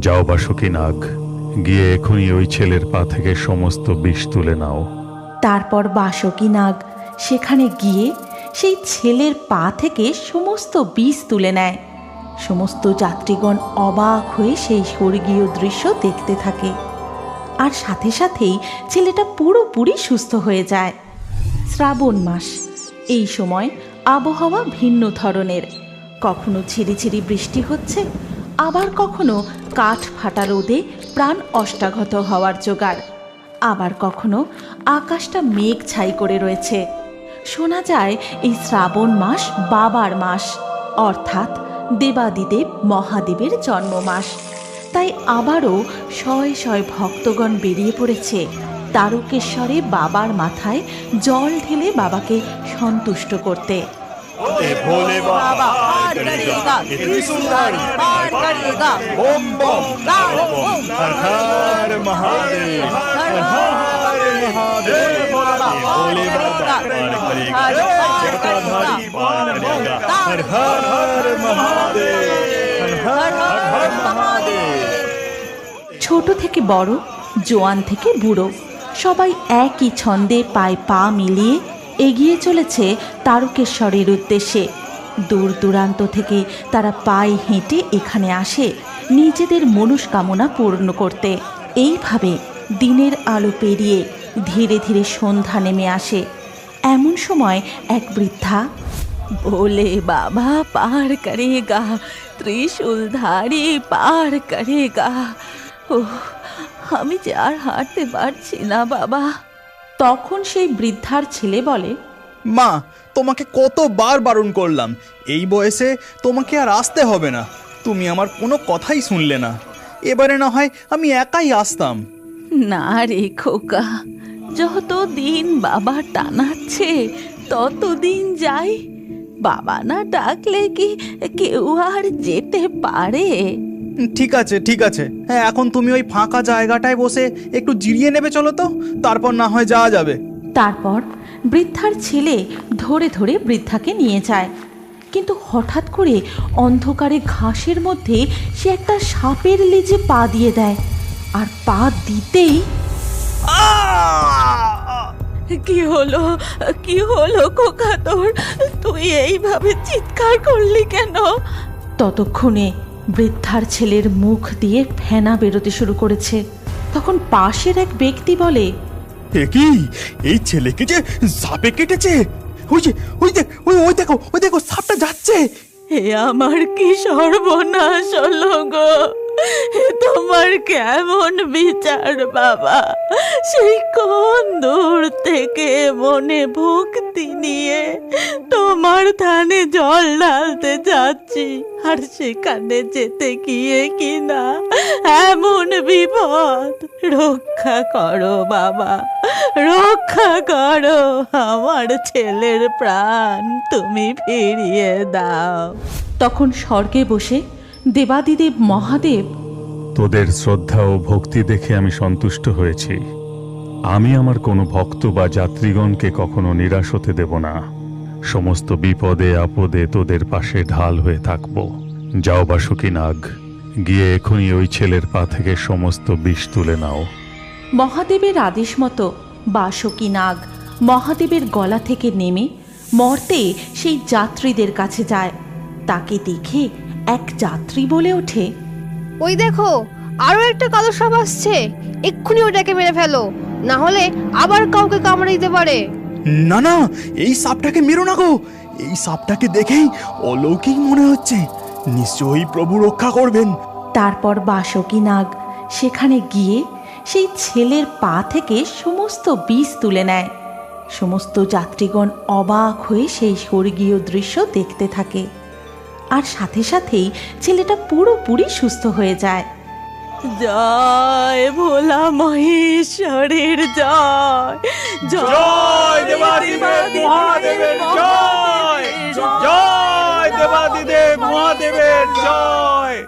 যাও বাসুকি নাগ, গিয়ে এখনই ওই ছেলের পা থেকে সমস্ত বিষ তুলে নাও। তারপর বাসকি নাগ, সেখানে গিয়ে সেই ছেলের পা থেকে সমস্ত বিষ তুলে নেয়। সমস্ত যাত্রীগণ অবাক হয়ে সেই স্বর্গীয় দৃশ্য দেখতে থাকে। আর সাথে সাথেই ছেলেটা পুরোপুরি সুস্থ হয়ে যায়। শ্রাবণ মাস, এই সময় আবহাওয়া ভিন্ন ধরনের। কখনো ঝিরিঝিরি বৃষ্টি হচ্ছে আবার কখনো কাঠ ফাটা রোদে প্রাণ অষ্টাগত হওয়ার জোগাড়। আবার কখনো আকাশটা মেঘ ছাই করে রয়েছে। শোনা যায় এই শ্রাবণ মাস বাবার মাস, অর্থাৎ দেবাদিদেব মহাদেবের জন্ম মাস তাই আবারও শয়ে শয়ে ভক্তগণ বেরিয়ে পড়েছে। তারকেশ্বরে বাবার মাথায় জল ঢেলে বাবাকে সন্তুষ্ট করতে। पार करेगा त्रिशूलधारी पार करेगा ओम बम हर हर महादेव हर हर महादेव भोले बाबा पार करेगा जटाधारी पार करेगा हर हर हर महादेव हर हर हर महादेव ছোট থেকে বড় জোয়ান থেকে বুড়ো সবাই একই ছন্দে পায়ে পা মিলিয়ে এগিয়ে চলেছে তারকেশ্বরের উদ্দেশ্যে দূর দূরান্ত থেকে তারা পায়ে হেঁটে এখানে আসে নিজেদের মনস্কামনা পূর্ণ করতে। এইভাবে দিনের আলো পেরিয়ে ধীরে ধীরে সন্ধ্যা নেমে আসে। এমন সময় এক বৃদ্ধা, বলে বাবা, পার করেগা ত্রিশূলধারী পার করেগা। ও আমি যে আর হাঁটতে পারছি না বাবা। তখন সেই বৃদ্ধার ছেলে বলে, মা তোমাকে কতবার বারণ করলাম। এই বয়সে তোমাকে আর আসতে হবে না। তুমি আমার কোনো কথাই শুনলে না। এবারে না হয় আমি একাই আসতাম। না রে খোকা যত দিন বাবা টানাচ্ছে ততদিন যাই। বাবা না ডাকলে কি কেউ আর যেতে পারে? ঠিক আছে ঠিক আছে। হ্যাঁ এখন তুমি ওই ফাঁকা জায়গাটায় বসে একটু জিরিয়ে নেবে চলো তো? তারপর না হয় যাওয়া যাবে। তারপর বৃদ্ধার ছেলে ধরে ধরে বৃদ্ধাকে নিয়ে যায়। কিন্তু হঠাৎ করে অন্ধকারে ঘাসের মধ্যে সে একটা সাপের লেজে পা দিয়ে দেয়। আর পা দিতেই কি হলো? কি হলো কোকা তোর? তুই এইভাবে চিৎকার করলি কেন? ততক্ষণে বৃদ্ধার ছেলের মুখ দিয়ে ফেনা বেরোতে শুরু করেছে। তখন পাশের এক ব্যক্তি বলে এ কি? এই ছেলেকে যে সাপে কেটেছে? ওই যে, ওই দেখ, ওই ওই দেখো ওই দেখো, সাপটা যাচ্ছে। হে আমার কি সর্বনাশ হলো গো? তোমার কেমন বিচার বাবা? সেই কোন দূর থেকে মনে ভক্তি নিয়ে তোমার ধানে জল ঢালতে যাচ্ছি। আর সেখানে যেতে গিয়ে কিনা এমন বিপদ। রক্ষা করো বাবা, রক্ষা করো। আমার ছেলের প্রাণ তুমি ফিরিয়ে দাও। তখন স্বর্গে বসে দেবাদিদেব মহাদেব তোদের শ্রদ্ধা ও ভক্তি দেখে আমি সন্তুষ্ট হয়েছি। আমি আমার কোনো ভক্ত বা যাত্রীগণকে কখনো নিরাশ হতে দেব না। সমস্ত বিপদে আপদে তোদের পাশে ঢাল হয়ে থাকব। যাও বাসুকি নাগ গিয়ে এখনই ওই ছেলের পা থেকে সমস্ত বিষ তুলে নাও। মহাদেবের আদেশ মতো বাসকী নাগ মহাদেবের গলা থেকে নেমে মর্তে সেই যাত্রীদের কাছে যায়। তাকে দেখে এক যাত্রী বলে ওঠে ওই দেখো আরও একটা কালো সাপ আসছে এক্ষুনি ওটাকে মেরে ফেলো। না হলে আবার কাউকে কামড়ে দিতে পারে। না না এই সাপটাকে মেরো না গো। এই সাপটাকে দেখেই অলৌকিক মনে হচ্ছে। নিশ্চয়ই প্রভু রক্ষা করবেন। তারপর বাসকী নাগ সেখানে গিয়ে সেই ছেলের পা থেকে সমস্ত বীজ তুলে নেয়। সমস্ত যাত্রীগণ অবাক হয়ে সেই স্বর্গীয় দৃশ্য দেখতে থাকে। আর সাথে সাথেই ছেলেটা পুরোপুরি সুস্থ হয়ে যায়। জয় ভোলা মহেশ্বরের জয়। জয় দেবাদিদেব মহাদেবের জয়। জয় দেবাদিদেব মহাদেবের জয়।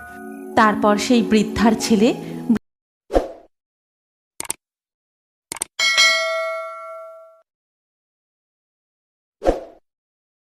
তারপর সেই বৃদ্ধার ছেলে